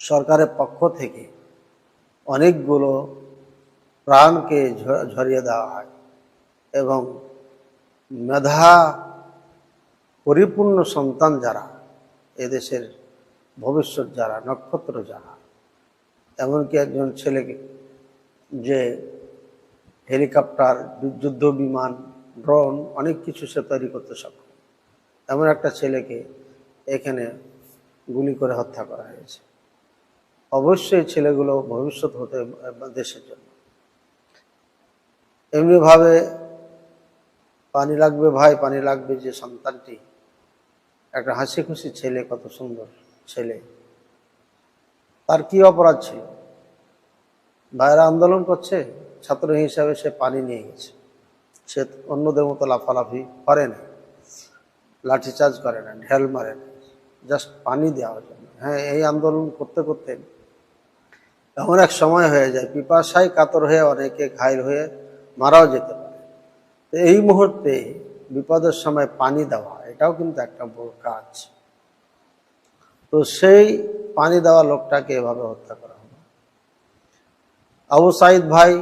সরকারের পক্ষ থেকে অনেকগুলো প্রাণকে ঝরিয়ে দেওয়া হয় এবং মেধা পরিপূর্ণ সন্তান যারা, এদেশের ভবিষ্যৎ যারা, নক্ষত্র যারা, এমনকি একজন ছেলেকে যে হেলিকপ্টার, যুদ্ধ বিমান, ড্রোন, অনেক কিছু সে তৈরি করতে সক্ষম। এমন একটা ছেলেকে এখানে গুলি করে হত্যা করা হয়েছে। অবশ্যই ছেলেগুলো ভবিষ্যৎ হতে দেশের জন্য। এমনিভাবে পানি লাগবে ভাই, পানি লাগবে যে সন্তানটি। একটা হাসি খুশি ছেলে, কত সুন্দর ছেলে। তার কি অপরাধ ছিল? ভাইরা আন্দোলন করছে, ছাত্র হিসাবে সে পানি নিয়ে গেছে। সে অন্যদের মতো লাফালাফি করে না। লাঠিচার্জ করে না, ঢেল মারে না। জাস্ট পানি দেওয়ার জন্য। হ্যাঁ এই আন্দোলন করতে করতে এমন এক সময় হয়ে যায়, পিপাসায় কাতর হয়ে অনেকে ঘায়ল হয়ে মারাও যেতে পারে। তো এই মুহূর্তে বিপদের সময় পানি দেওয়া, এটাও কিন্তু একটা বড় কাজ। তো সেই পানি দেওয়া লোকটাকে এভাবে হত্যা করা হলো। আবু সাইদ ভাই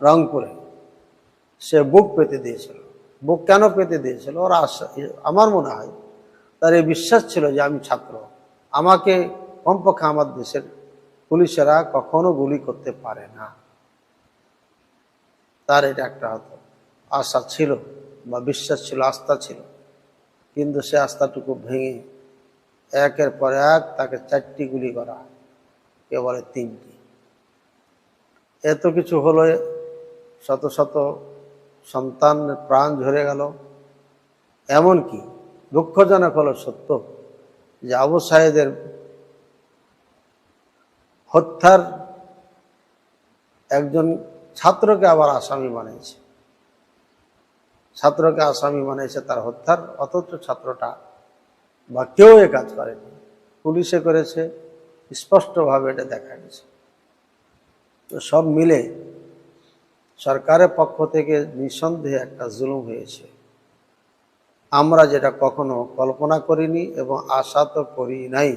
রংপুরে, সে বুক পেতে দিয়েছিল। বুক কেন পেতে দিয়েছিল? ওর আশা আমার মনে হয়, তার এই বিশ্বাস ছিল যে আমি ছাত্র, আমাকে কমপক্ষে আমার দেশের পুলিশেরা কখনো গুলি করতে পারে না। তার এটা একটা হতো আশা ছিল বা বিশ্বাস ছিল, আস্থা ছিল। কিন্তু সে আস্থাটুকু ভেঙে একের পর এক তাকে চারটি গুলি করা হয়। কে বলে তিনটি। এত কিছু হলো শত শত সন্তান প্রাণ ঝরে গেল। এমনকি দুঃখজনক হলো সত্য যে আবু সাহেদের হত্যার একজন ছাত্রকে আবার আসামি বানিয়েছে। ছাত্রকে আসামি বানিয়েছে তার হত্যার, অথচ ছাত্রটা বা কেউ এ কাজ করেনি। পুলিশে করেছে, স্পষ্টভাবে এটা দেখা গেছে। তো সব মিলে সরকারের পক্ষ থেকে নিঃসন্দেহে একটা জুলুম হয়েছে। আমরা যেটা কখনো কল্পনা করিনি এবং আশা তো করি নাই।